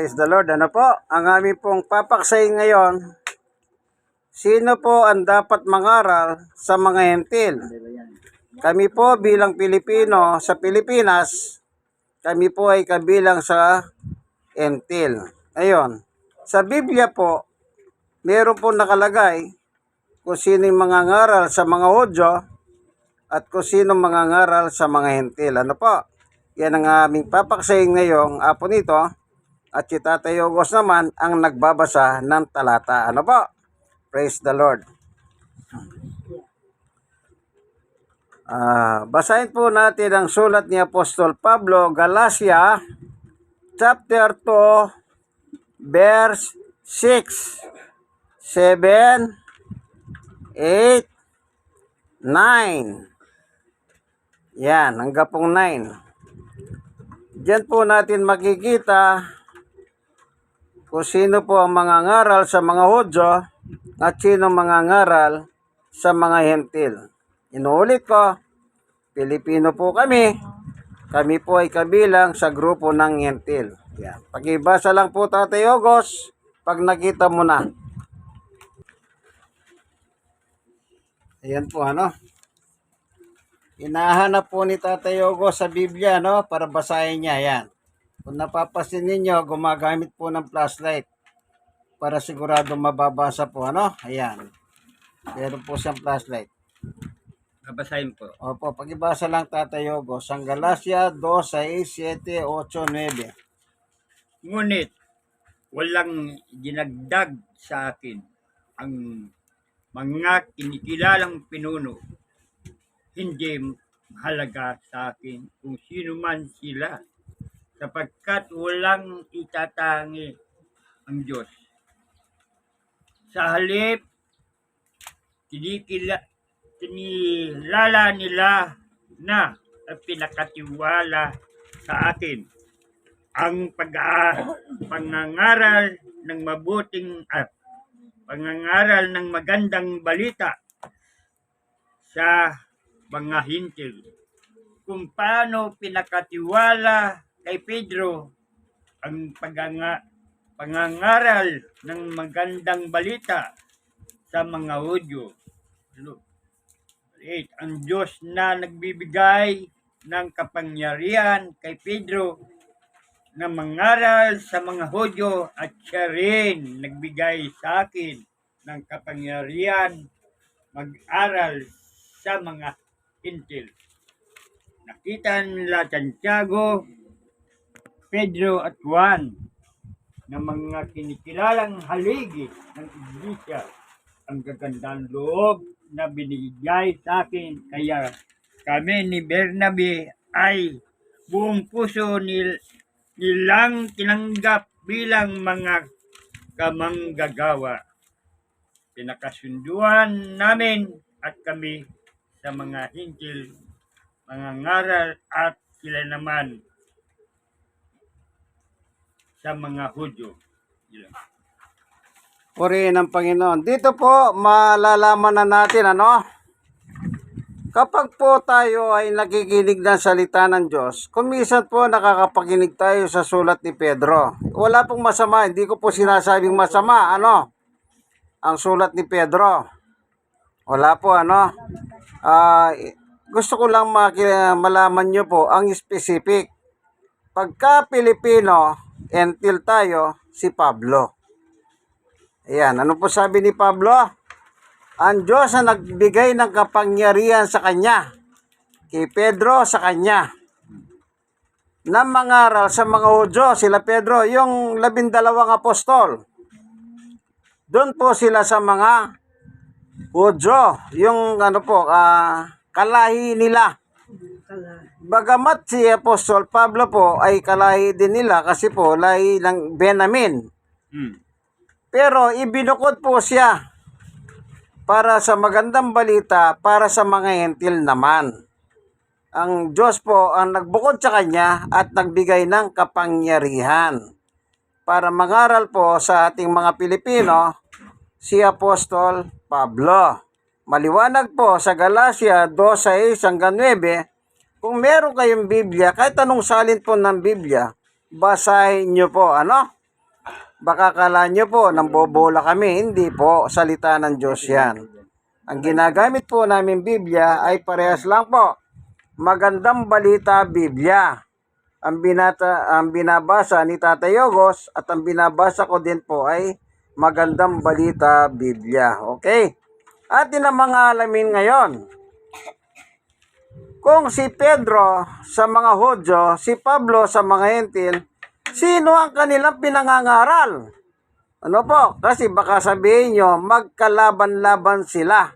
Praise the Lord. Ano po? Ang aming pong papaksay ngayon, sino po ang dapat mangaral sa mga hentil? Kami po bilang Pilipino sa Pilipinas, kami po ay kabilang sa hentil. Ayon. Sa Biblia po, meron po nakalagay kung sino yung mangangaral sa mga Hudyo at kung sino mangangaral sa mga hentil. Ano po? Yan ang aming papaksayin ngayong apo nito. At si Tatay Yogos naman ang nagbabasa ng talata. Ano po? Praise the Lord. Ah, basahin po natin ang sulat ni Apostol Pablo, Galacia, chapter 2, verse 6, 7, 8, 9. Yan, hanggang pong 9. Diyan po natin makikita kung sino po ang mangangaral sa mga Hudyo at sino mangangaral sa mga Hentil. Inuulit ko, Pilipino po kami. Kami po ay kabilang sa grupo ng Hentil. Yan. Pakibasa lang po Tatay Ogos pag nakita mo na. Ayan po ano. Hinahanap po ni Tatay Ogos sa Biblia no para basahin niya. Yan. Kung napapasin ninyo, gumagamit po ng flashlight para sigurado mababasa po, ano? Ayan. Meron po siyang flashlight. Babasahin po. Opo, pagibasa lang Tatay Yogo. Sang Galacia 2, 6, 7, 8, 9. Ngunit, walang dinagdag sa akin ang mga kinikilalang pinuno. Hindi mahalaga sa akin kung sino man sila sapagkat walang itatangi ang Diyos. Sa halip, kinikila, kinilala nila na at pinakatiwala sa akin ang pag pangangaral ng mabuting at pangangaral ng magandang balita sa mga hintil. Kung paano pinakatiwala kay Pedro ang paganga, pangangaral ng magandang balita sa mga Hudyo. Eight, ang Diyos na nagbibigay ng kapangyarihan kay Pedro na mangaral sa mga Hudyo at siya rin nagbigay sa akin ng kapangyarihan mag-aral sa mga Hintil. Nakita nila Santiago, Pedro at Juan na mga kinikilalang haligi ng iglesia ang gagandang loob na binigay sa akin. Kaya kami ni Bernabe ay buong puso nil, nilang tinanggap bilang mga kamanggagawa. Pinakasunduan namin at kami sa mga hintil, mga ngaral at sila naman sa mga Hudyo. Yun. Purihin ang Panginoon. Dito po, malalaman na natin, ano? Kapag po tayo ay nakikinig ng salita ng Diyos, kumisan po nakakapakinig tayo sa sulat ni Pedro. Wala pong masama, hindi ko po sinasabing masama, ano? Ang sulat ni Pedro. Wala po, ano? Ah, gusto ko lang malaman nyo po ang specific. Pagka Pilipino, entil tayo, si Pablo. Ayan, ano po sabi ni Pablo? Ang Diyos ang nagbigay ng kapangyarihan sa kanya. Kay Pedro sa kanya. Na mangaral sa mga Hudyo, sila Pedro, yung labindalawang apostol. Doon po sila sa mga Hudyo, yung ano po, ah, kalahi nila. Bagamat si Apostol Pablo po ay kalahi din nila kasi po lahi ng Benamin. Hmm. Pero ibinukod po siya para sa magandang balita para sa mga hentil naman. Ang Diyos po ang nagbukod sa kanya at nagbigay ng kapangyarihan para mangaral po sa ating mga Pilipino si Apostol Pablo. Maliwanag po sa Galacia 2.6 hanggang 9, kung meron kayong Biblia, kahit anong salin po ng Biblia, basahin nyo po, ano? Baka kala nyo po, nang bobola kami. Hindi po, salita ng Diyos yan. Ang ginagamit po namin Biblia ay parehas lang po. Magandang balita Biblia. Ang binata ang binabasa ni Tatay Yogos at ang binabasa ko din po ay magandang balita Biblia. Okay? At din ang mga alamin ngayon. Kung si Pedro sa mga Hodyo, si Pablo sa mga Hentil, sino ang kanilang pinangangaral? Ano po? Kasi baka sabihin nyo, magkalaban-laban sila.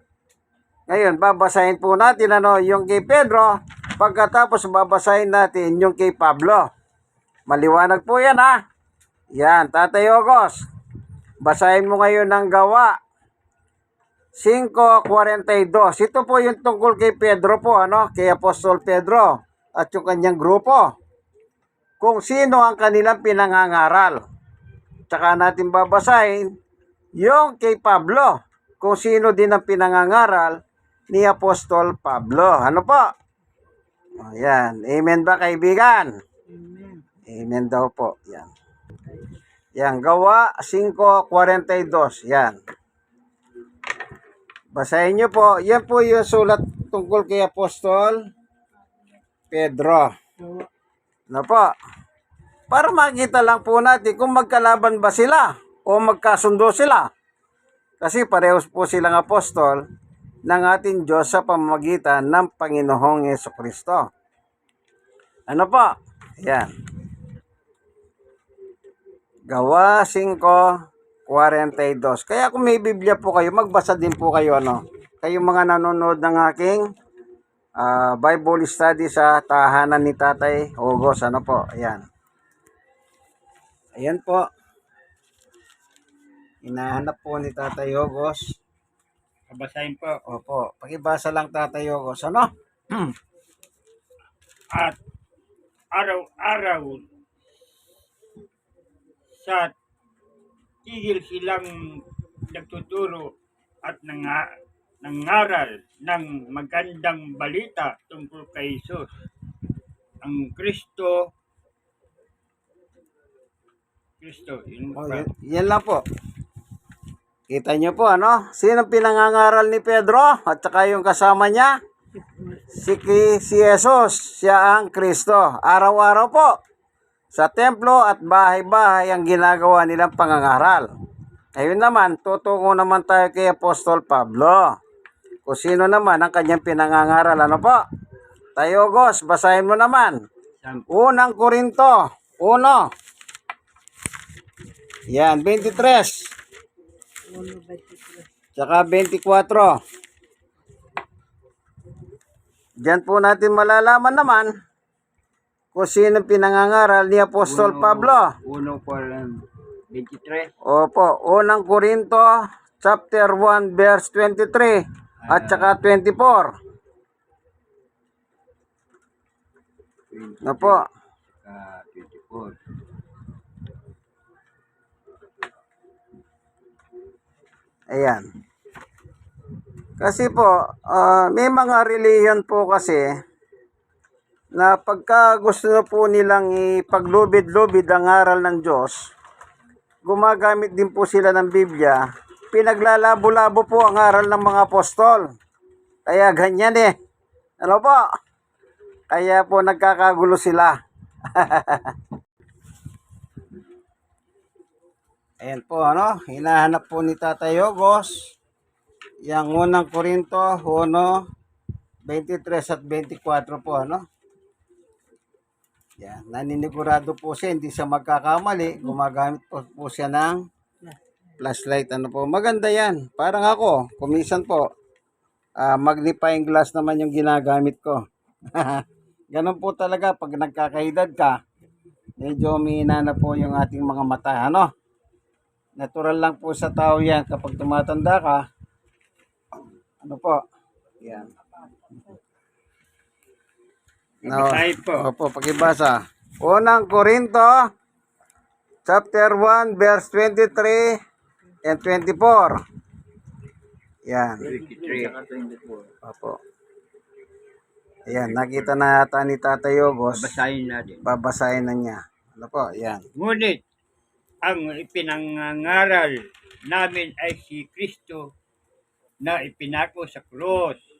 Ngayon, babasahin po natin ano, yung kay Pedro, pagkatapos babasahin natin yung kay Pablo. Maliwanag po yan ha. Yan, Tatay Ogos. Basahin mo ngayon ng gawa 5.42. Ito po yung tungkol kay Pedro po, ano? Kay Apostol Pedro at yung kanyang grupo. Kung sino ang kanilang pinangangaral. Tsaka natin babasahin yung kay Pablo. Kung sino din ang pinangangaral ni Apostol Pablo. Ano po? O, yan. Amen ba kaibigan? Amen daw po. Yan. Yan. Gawa 5.42. Yan. Basahin nyo po. Yan po yung sulat tungkol kay Apostol Pedro. Ano po? Para makita lang po natin kung magkalaban ba sila o magkasundo sila. Kasi parehos po silang apostol ng ating Diyos sa pamamagitan ng Panginoong Yeso Kristo. Ano po? Yan. Gawa 5, 42. Kaya kung may Biblia po kayo, magbasa din po kayo, ano? Kayong mga nanonood ng aking ah, Bible study sa tahanan ni Tatay Ogos, ano po? Ayan. Ayan po. Hinahanap po ni Tatay Ogos. Kabasahin po. Opo, pakibasa lang Tatay Ogos, ano? At araw-araw sa tigil silang nagtuturo at nanga, nangaral ng magandang balita tungkol kay Jesus. Ang Kristo Kristo, yun Oh, yan, yan lang po. Kita nyo po, ano? Sino pinangangaral ni Pedro at saka yung kasama niya? Si, si Jesus, siya ang Kristo. Araw-araw po. Sa templo at bahay-bahay ang ginagawa nilang pangangaral. Ngayon naman, tutungo naman tayo kay Apostol Pablo. Kung sino naman ang kanyang pinangangaral. Ano po? Tayo, Gos, basahin mo naman. Unang Korinto, 1. Yan, 23. Tsaka 24. Diyan po natin malalaman naman kung sino pinangangaral ni Apostol Pablo. Uno po lang, 23. Opo, unang Korinto, chapter 1, verse 23 at saka 24. Opo. Uh, 24. Ayan. Kasi po, ah, may mga reliyon po kasi na pagka gusto po nilang ipaglubid-lubid ang aral ng Diyos, gumagamit din po sila ng Biblia, pinaglalabo-labo po ang aral ng mga apostol. Kaya ganyan eh. Ano po? Kaya po nagkakagulo sila. Ayan po, ano? Hinahanap po ni Tatay Yogos. Yang unang Korinto, 1, 23 at 24 po, ano? Yan, naninigurado po siya, hindi siya magkakamali. Gumagamit po, po siya ng flashlight, ano po. Maganda yan. Parang ako, kumisan po. Ah, magnifying glass naman yung ginagamit ko. Ganun po talaga pag nagkakaedad ka, medyo umihina na po yung ating mga mata, ano? Natural lang po sa tao yan kapag tumatanda ka. Ano po? Yan. No. Basahin po. Opo, pakibasa. Unang Korinto, chapter 1, verse 23 and 24. Yan. 23. Opo. Ayan, nakita na yata ni Tatay Yogos. Basahin natin. Babasahin na niya. Ano po? Yan. Ngunit, ang ipinangangaral namin ay si Kristo na ipinako sa krus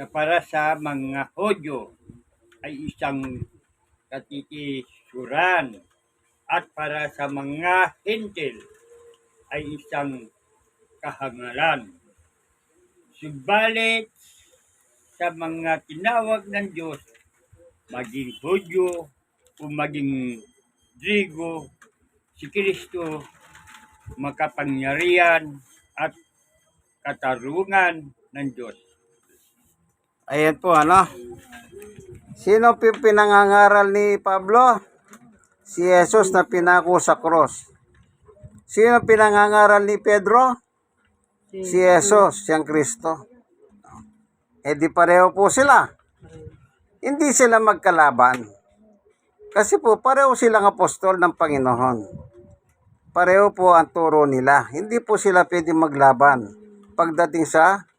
na para sa mga Hodyo ay isang katikisuran at para sa mga Hintil ay isang kahangalan. Subalit sa mga tinawag ng Diyos, maging Hudyo o maging Drigo, si Kristo makapangyarihan at katarungan ng Diyos. Ayan po, ano? Sino pi- pinangangaral ni Pablo? Si Jesus na pinako sa cross. Sino pinangangaral ni Pedro? Si Jesus, siyang Kristo. Eh di pareho po sila. Hindi sila magkalaban. Kasi po, pareho silang apostol ng Panginoon. Pareho po ang turo nila. Hindi po sila pwede maglaban pagdating sa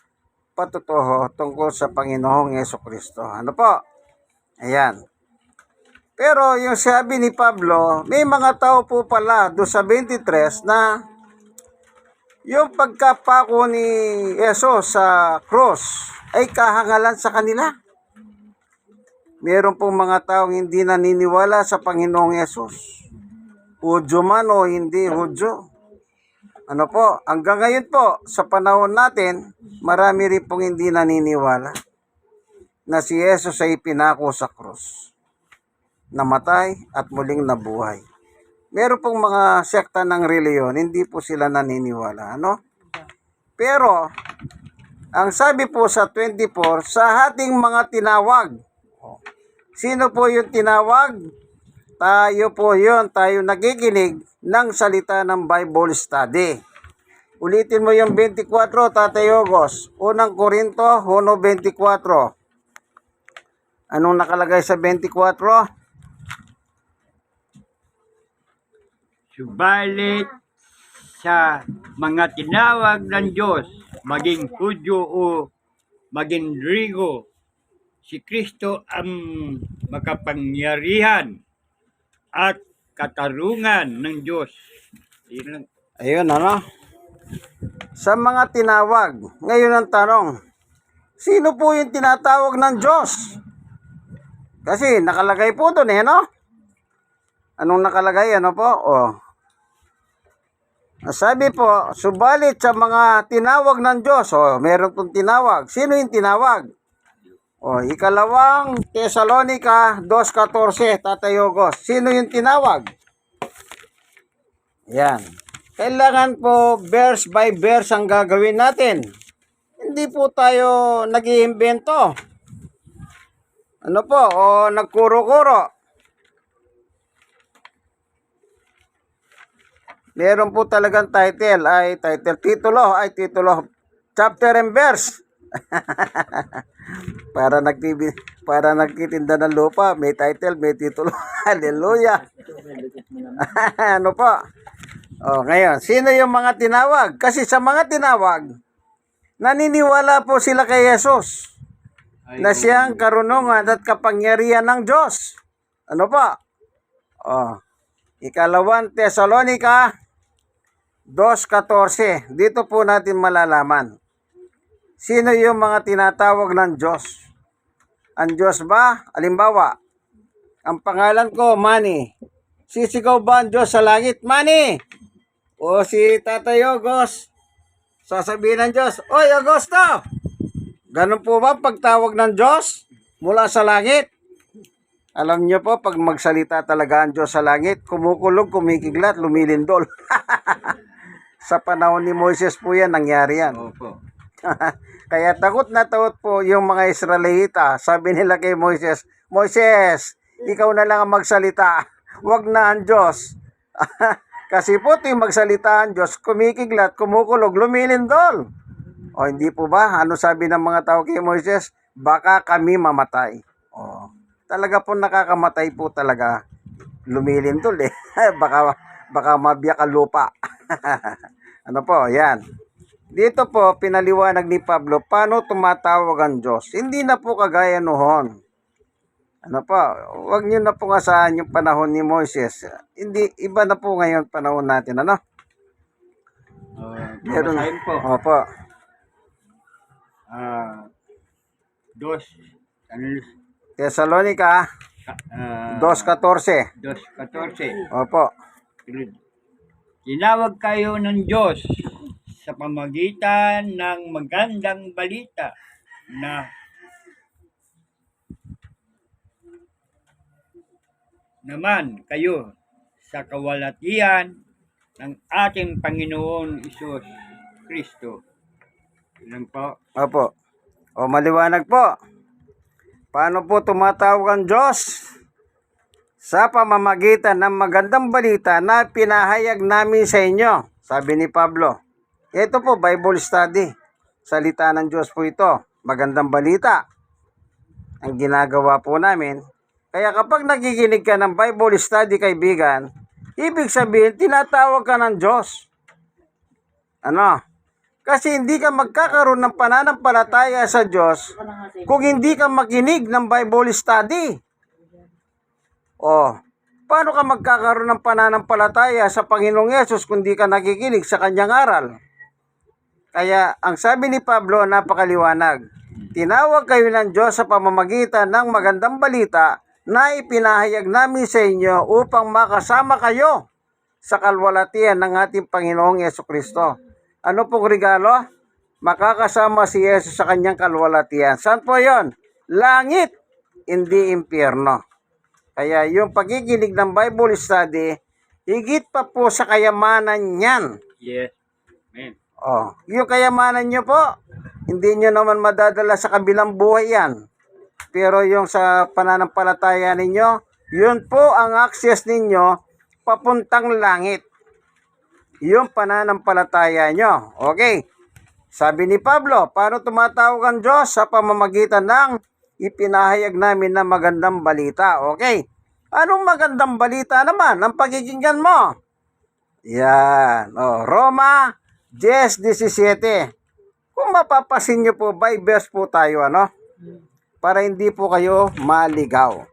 patutuho tungkol sa Panginoong Yeso Kristo. Ano po? Ayan. Pero yung sabi ni Pablo, may mga tao po pala do sa 23 na yung pagkapako ni Yeso sa cross ay kahangalan sa kanila. Meron pong mga taong hindi naniniwala sa Panginoong Yesus. Hudyo man o hindi Hudyo. Ano po, hanggang ngayon po, sa panahon natin, marami rin pong hindi naniniwala na si Yesus ay pinako sa krus. Namatay at muling nabuhay. Meron pong mga sekta ng reliyon, hindi po sila naniniwala. Ano? Pero, ang sabi po sa 24, sa ating mga tinawag, sino po yung tinawag? Tayo po yun, tayo nagiginig ng salita ng Bible study. Ulitin mo yung 24, Tatay Ogos. Unang Korinto, 1.24. Anong nakalagay sa 24? Subalit sa mga tinawag ng Diyos, maging Hudyo o maging Drigo, si Kristo ang makapangyarihan at katarungan ng Diyos. Yun lang. Ayun, ano? Sa mga tinawag, ngayon ang tanong, sino po yung tinatawag ng Diyos? Kasi nakalagay po doon eh, no? Anong nakalagay, ano po? Oh. Sabi po, subalit sa mga tinawag ng Diyos, oh, meron pong tinawag. Sino yung tinawag? Oh, ikalawang Tesalonica 2.14, Tatay Ogos. Sino yung tinawag? Yan. Kailangan po verse by verse ang gagawin natin. Hindi po tayo nag-iimbento. Ano po? O nagkuro-kuro. Meron po talagang title ay title titulo ay titulo chapter and verse. para nagtibi para nagtitinda ng lupa, may title, may titulo. Hallelujah. ano po? Oh, ngayon, sino yung mga tinawag? Kasi sa mga tinawag, naniniwala po sila kay Jesus na siyang karunungan at kapangyarihan ng Diyos. Ano pa? Oh. Ikalawang Tesalonica 2.14. Dito po natin malalaman. Sino yung mga tinatawag ng Diyos? Ang Diyos ba? Alimbawa, ang pangalan ko, Manny. Sisigaw ba ang Diyos sa langit? Manny! O si Tatay Ogos, sasabihin ng Diyos, Oy, Agosto! Ganun po ba pagtawag ng Diyos mula sa langit? Alam niyo po, pag magsalita talaga ang Diyos sa langit, kumukulog, kumikiglat, lumilindol. sa panahon ni Moises po yan, nangyari yan. Opo. Kaya takot na takot po yung mga Israelita. Sabi nila kay Moises, Moises, ikaw na lang ang magsalita. Huwag na ang Diyos. Kasi po ito yung magsalita ang Diyos, kumikiglat, kumukulog, lumilindol. O hindi po ba? Ano sabi ng mga tao kay Moises? Baka kami mamatay. O, talaga po nakakamatay po talaga. Lumilindol eh. baka, baka mabiyak ang lupa. ano po, yan. Dito po, pinaliwanag ni Pablo, paano tumatawag ang Diyos. Hindi na po kagaya noon. Ano po, huwag niyo na pong asahan yung panahon ni Moises. Hindi, iba na po ngayon panahon natin, ano? Uh, Meron. po. Opo. Ah, dos, ano, Thessalonica uh, 2.14. dos, 14. Opo. Tinawag kayo ng Diyos sa pamagitan ng magandang balita na naman kayo sa kawalatian ng ating Panginoon Isus Kristo. Ilan po? Opo. O maliwanag po. Paano po tumatawag ang Diyos? Sa pamamagitan ng magandang balita na pinahayag namin sa inyo. Sabi ni Pablo. Ito po, Bible study. Salita ng Diyos po ito. Magandang balita. Ang ginagawa po namin. Kaya kapag nakikinig ka ng Bible study, kaibigan, ibig sabihin, tinatawag ka ng Diyos. Ano? Kasi hindi ka magkakaroon ng pananampalataya sa Diyos kung hindi ka makinig ng Bible study. O, paano ka magkakaroon ng pananampalataya sa Panginoong Yesus kung hindi ka nakikinig sa kanyang aral? Kaya ang sabi ni Pablo napakaliwanag. Tinawag kayo ng Diyos sa pamamagitan ng magandang balita na ipinahayag namin sa inyo upang makasama kayo sa kalwalatian ng ating Panginoong Yeso Kristo. Ano pong regalo? Makakasama si Yesus sa kanyang kalwalatian. Saan po yon? Langit, hindi impyerno. Kaya yung pakikinig ng Bible study, higit pa po sa kayamanan niyan. Yes. Amen. Oh, yung kayamanan nyo po, hindi nyo naman madadala sa kabilang buhay yan. Pero yung sa pananampalataya ninyo, yun po ang access ninyo papuntang langit. Yung pananampalataya nyo. Okay. Sabi ni Pablo, paano tumatawag ang Diyos sa pamamagitan ng ipinahayag namin na magandang balita. Okay. Anong magandang balita naman ang pagkikinggan mo? Yan. O, Roma 10.17. Kung mapapasin nyo po, by verse po tayo, ano? Para hindi po kayo maligaw.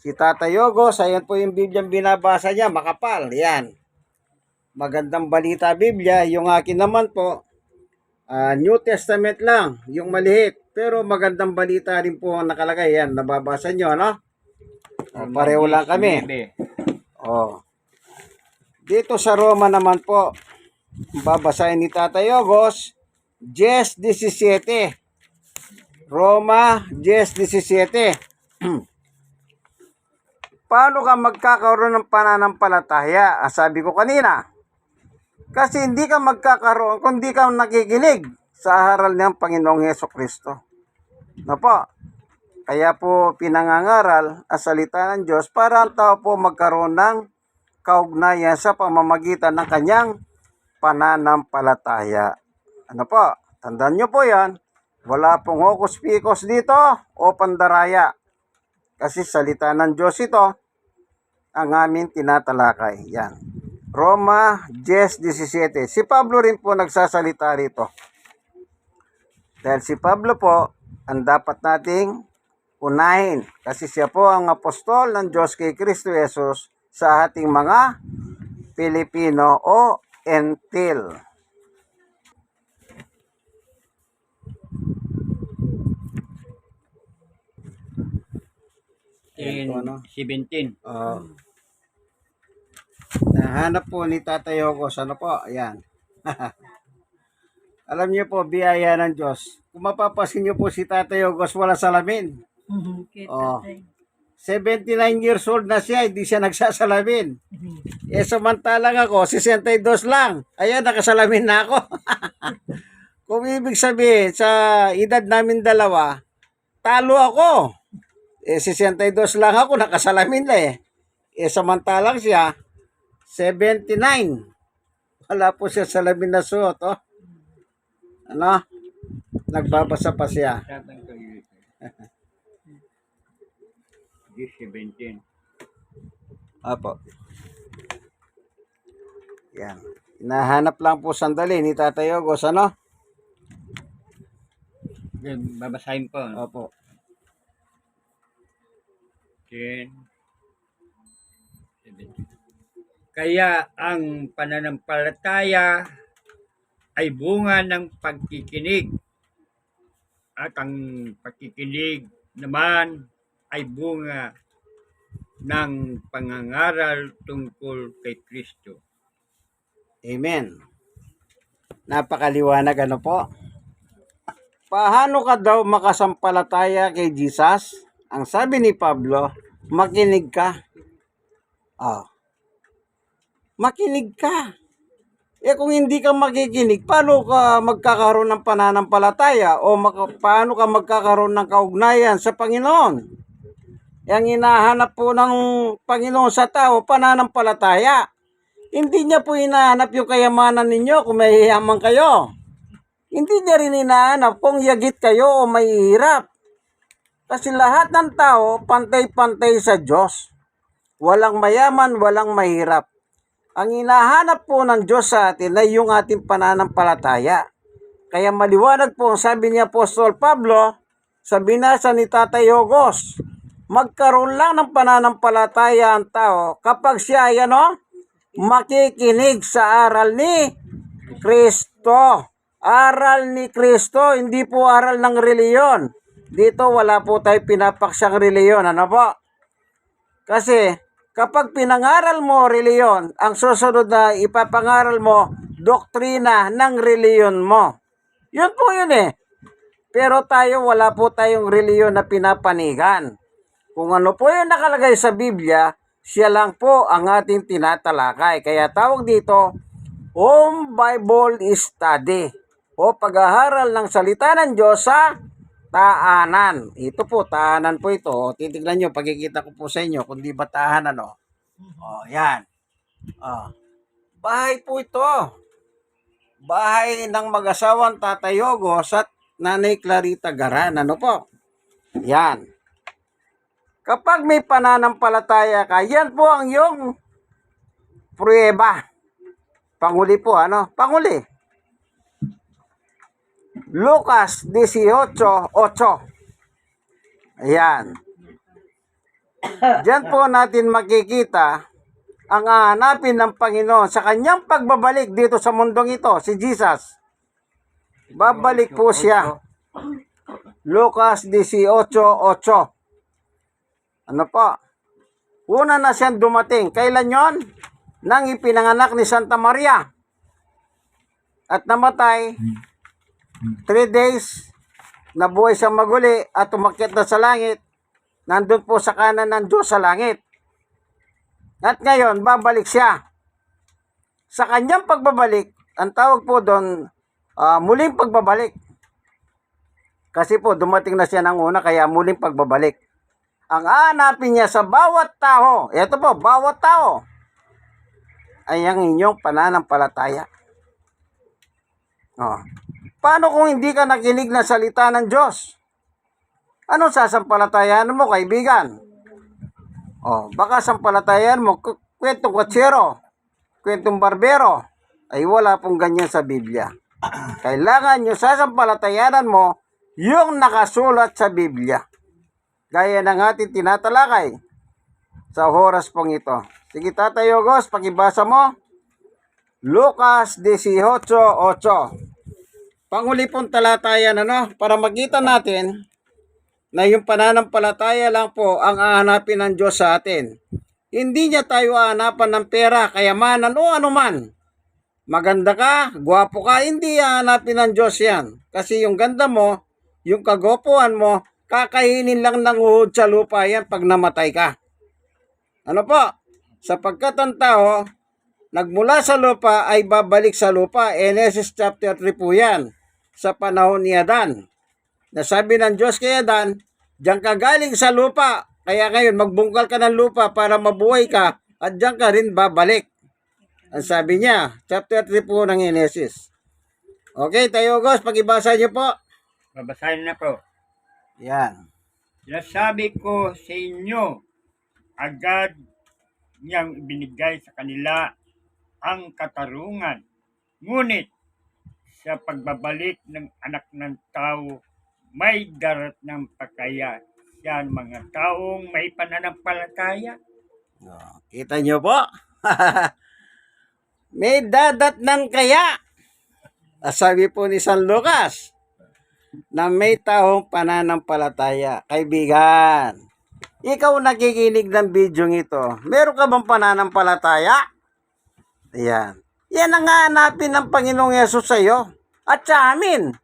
Si Tata Yogos, ayan po yung Biblia binabasa niya, makapal. Yan. Magandang balita Biblia. Yung akin naman po, ah, New Testament lang, yung maliit. Pero magandang balita rin po ang nakalagay. Yan, nababasa nyo, ano? O, pareho lang kami. Oh. Dito sa Roma naman po, babasahin ni Tata Yogos, 10.17. Roma 10.17. Paano ka magkakaroon ng pananampalataya? Ah, sabi ko kanina. Kasi hindi ka magkakaroon kung hindi ka nakikinig sa haral ng Panginoong Heso Kristo. No po? Kaya po pinangangaral ang salita ng Diyos para ang tao po magkaroon ng kaugnayan sa pamamagitan ng kanyang pananampalataya. Ano po? Tandaan nyo po yan. Wala pong hokus pikos dito o pandaraya. Kasi salita ng Diyos ito ang aming tinatalakay. Yan. Roma 10.17. Si Pablo rin po nagsasalita rito. Dahil si Pablo po ang dapat nating unahin. Kasi siya po ang apostol ng Diyos kay Kristo Jesus sa ating mga Pilipino o Entil. In Ito, ano? 17. Uh, nahanap po ni Tatay Yogos. Ano po? Ayan. Alam niyo po, biyaya ng Diyos. Kung mapapasin niyo po si Tatay Yogos, wala salamin. Oh. 79 years old na siya, hindi siya nagsasalamin. Eh, samantalang ako, 62 lang. Ayan, nakasalamin na ako. Kung ibig sabihin, sa edad namin dalawa, talo ako. Eh, 62 lang ako, nakasalamin na eh. Eh, samantalang siya, 79. Wala po siya salamin na suot, oh. Ano? Nagbabasa pa siya. Sabi ko yun. 17. Apo. Yan. Hinahanap lang po sandali ni Tatay Ogos, ano? Then, babasahin ko. Opo. 17. 17. Kaya ang pananampalataya ay bunga ng pagkikinig at ang pagkikinig naman ay bunga ng pangangaral tungkol kay Kristo. Amen. Napakaliwanag ano po. Paano ka daw makasampalataya kay Jesus? Ang sabi ni Pablo, makinig ka. Ah. Makinig ka. Eh kung hindi ka makikinig, paano ka magkakaroon ng pananampalataya o paano ka magkakaroon ng kaugnayan sa Panginoon? Yang hinahanap po ng Panginoon sa tao, pananampalataya. Hindi niya po hinahanap yung kayamanan ninyo kung may yaman kayo. Hindi niya rin hinahanap kung yagit kayo o may hirap. Kasi lahat ng tao, pantay-pantay sa Diyos. Walang mayaman, walang mahirap. Ang hinahanap po ng Diyos sa atin ay yung ating pananampalataya. Kaya maliwanag po ang sabi ni Apostol Pablo sa binasa ni Tatay Hogos, magkaroon lang ng pananampalataya ang tao kapag siya ay ano, makikinig sa aral ni Kristo. Aral ni Kristo, hindi po aral ng reliyon. Dito wala po tayo pinapaksyang reliyon. Ano po? Kasi kapag pinangaral mo reliyon, ang susunod na ipapangaral mo, doktrina ng reliyon mo. Yun po yun eh. Pero tayo wala po tayong reliyon na pinapanigan. Kung ano po yung nakalagay sa Biblia, siya lang po ang ating tinatalakay. Kaya tawag dito, Home Bible Study o pag-aaral ng salita ng Diyos sa taanan. Ito po, taanan po ito. O, titignan nyo, pagkikita ko po sa inyo, kung di ba tahanan, o. O, yan. O. Bahay po ito. Bahay ng mag-asawang Tatay Yogos at Nanay Clarita Garan. Ano po? Yan. Kapag may pananampalataya ka, yan po ang yung prueba. Panguli po, ano? Panguli. Lucas 18.8 Ayan. Diyan po natin makikita ang hahanapin ng Panginoon sa kanyang pagbabalik dito sa mundong ito, si Jesus. Babalik po siya. Lucas 18.8 Ano po? Una na siyang dumating. Kailan yon? Nang ipinanganak ni Santa Maria. At namatay, three days, nabuhay siya maguli at umakyat na sa langit. Nandun po sa kanan ng Diyos sa langit. At ngayon, babalik siya. Sa kanyang pagbabalik, ang tawag po doon, ah, muling pagbabalik. Kasi po, dumating na siya ng una, kaya muling pagbabalik. Ang hanapin niya sa bawat tao, ito po, bawat tao, ay ang inyong pananampalataya. Oh. Paano kung hindi ka nakinig na salita ng Diyos? Ano sasampalatayan mo, kaibigan? Oh, baka sampalatayan mo, kwentong kotsero, kwentong barbero, ay wala pong ganyan sa Biblia. Kailangan nyo sasampalatayanan mo yung nakasulat sa Biblia. Gaya ng ating tinatalakay sa oras pong ito. Sige, Tatay Ogos, pakibasa mo. Lucas 18.8 Panguli pong talatayan, ano, para makita natin na yung pananampalataya lang po ang hahanapin ng Diyos sa atin. Hindi niya tayo hahanapan ng pera, kayamanan o anuman. Maganda ka, gwapo ka, hindi hahanapin ng Diyos yan. Kasi yung ganda mo, yung kagopuan mo, kakainin lang ng uhod sa lupa yan pag namatay ka. Ano po? Sapagkat ang tao, nagmula sa lupa ay babalik sa lupa. Genesis chapter 3 po yan. Sa panahon ni Adan. Nasabi ng Diyos kay Adan, diyan ka galing sa lupa. Kaya ngayon, magbungkal ka ng lupa para mabuhay ka at diyan ka rin babalik. Ang sabi niya, chapter 3 po ng Genesis. Okay, tayo Gos, pag-ibasa niyo po. Babasahin na po. Yan. Sinasabi ko sa inyo, agad niyang ibinigay sa kanila ang katarungan. Ngunit sa pagbabalik ng anak ng tao, may darat ng pakaya yan mga taong may pananampalataya. Oh, kita nyo po? May dadat ng kaya. Sabi po ni San Lucas na may taong pananampalataya. Kaibigan, ikaw nakikinig ng video ito. Meron ka bang pananampalataya? Ayan. Yan ang hanapin ng Panginoong Yesus sa iyo at sa amin.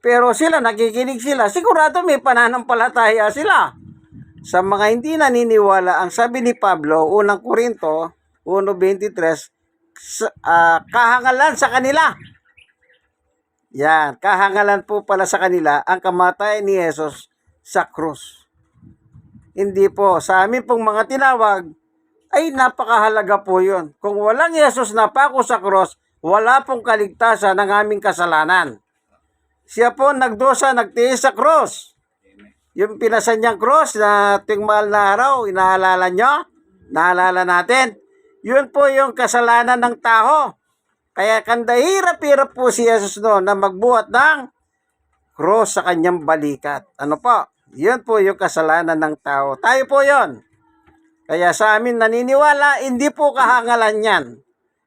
Pero sila, nakikinig sila. Sigurado may pananampalataya sila sa mga hindi naniniwala, ang sabi ni Pablo, unang Korinto, 1.23, sa- ah, kahangalan sa kanila. Yan, kahangalan po pala sa kanila ang kamatayan ni Jesus sa krus. Hindi po, sa amin pong mga tinawag, ay napakahalaga po yun. Kung walang Jesus na pako sa krus, wala pong kaligtasan ng aming kasalanan. Siya po nagdusa, nagtiis sa krus yung pinasan niyang cross na tuwing mahal na araw, inaalala nyo? Naalala natin? Yun po yung kasalanan ng tao. Kaya kanda hirap-hirap po si Jesus noon na magbuhat ng cross sa kanyang balikat. Ano po? Yun po yung kasalanan ng tao. Tayo po yon. Kaya sa amin naniniwala, hindi po kahangalan yan.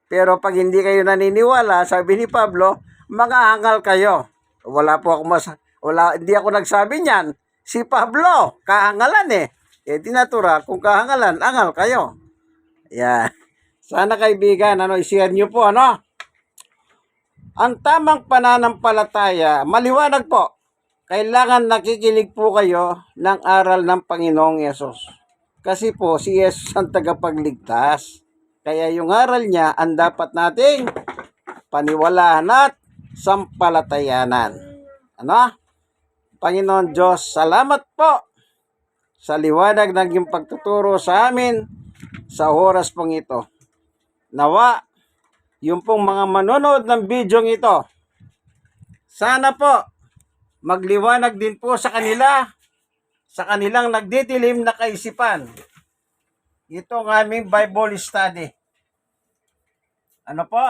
Pero pag hindi kayo naniniwala, sabi ni Pablo, mga kayo. Wala po ako mas wala hindi ako nagsabi niyan. Si Pablo, kahangalan eh. Eh di natural, kung kahangalan, angal kayo. Yeah. Sana kaibigan, ano, i-share nyo po, ano? Ang tamang pananampalataya, maliwanag po. Kailangan nakikinig po kayo ng aral ng Panginoong Yesus. Kasi po, si Yesus ang tagapagligtas. Kaya yung aral niya, ang dapat nating paniwalaan at sampalatayanan. Ano? Panginoon Diyos, salamat po sa liwanag ng iyong pagtuturo sa amin sa oras pong ito. Nawa, yung pong mga manonood ng video ito, sana po magliwanag din po sa kanila sa kanilang nagdidilim na kaisipan. Ito ang aming Bible study. Ano po?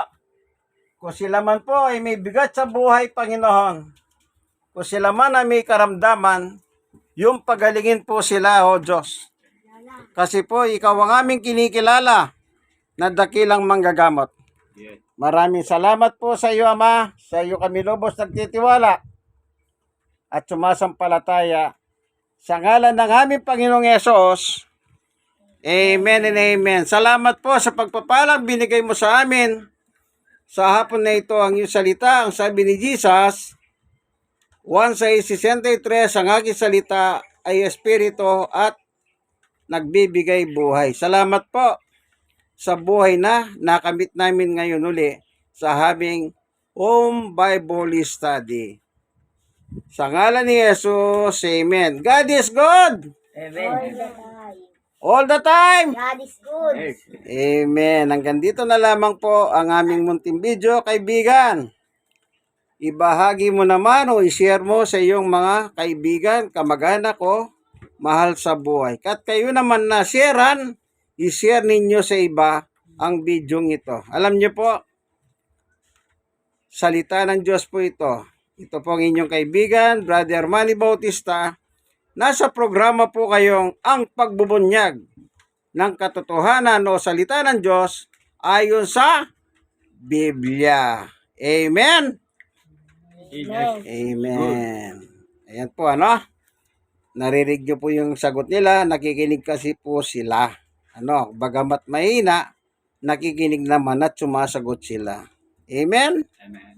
Kung sila man po ay may bigat sa buhay, Panginoon, kung sila man ay may karamdaman, yung pagalingin po sila, O Diyos. Kasi po, ikaw ang aming kinikilala na dakilang manggagamot. Maraming salamat po sa iyo, Ama. Sa iyo kami lubos nagtitiwala at sumasampalataya. Sa ngalan ng aming Panginoong Yesus, Amen and Amen. Salamat po sa pagpapalang binigay mo sa amin. Sa hapon na ito ang iyong salita, ang sabi ni Jesus, 1.663, ang aking salita ay espiritu at nagbibigay buhay. Salamat po sa buhay na nakamit namin ngayon uli sa aming Home Bible Study. Sa ngalan ni Jesus, Amen. God is good Amen. all the time. God is good. Amen. Hanggang dito na lamang po ang aming munting video, kaibigan. Ibahagi mo naman o i-share mo sa iyong mga kaibigan, kamag-anak o mahal sa buhay. At kayo naman na sharean, i-share ninyo sa iba ang video ito. Alam niyo po, salita ng Diyos po ito. Ito po ang inyong kaibigan, Brother Manny Bautista. Nasa programa po kayong ang pagbubunyag ng katotohanan o salita ng Diyos ayon sa Biblia. Amen? Yes. Amen. Ayan po ano. Narinig nyo po yung sagot nila. Nakikinig kasi po sila. Ano, bagamat mahina, nakikinig naman at sumasagot sila. Amen? Amen.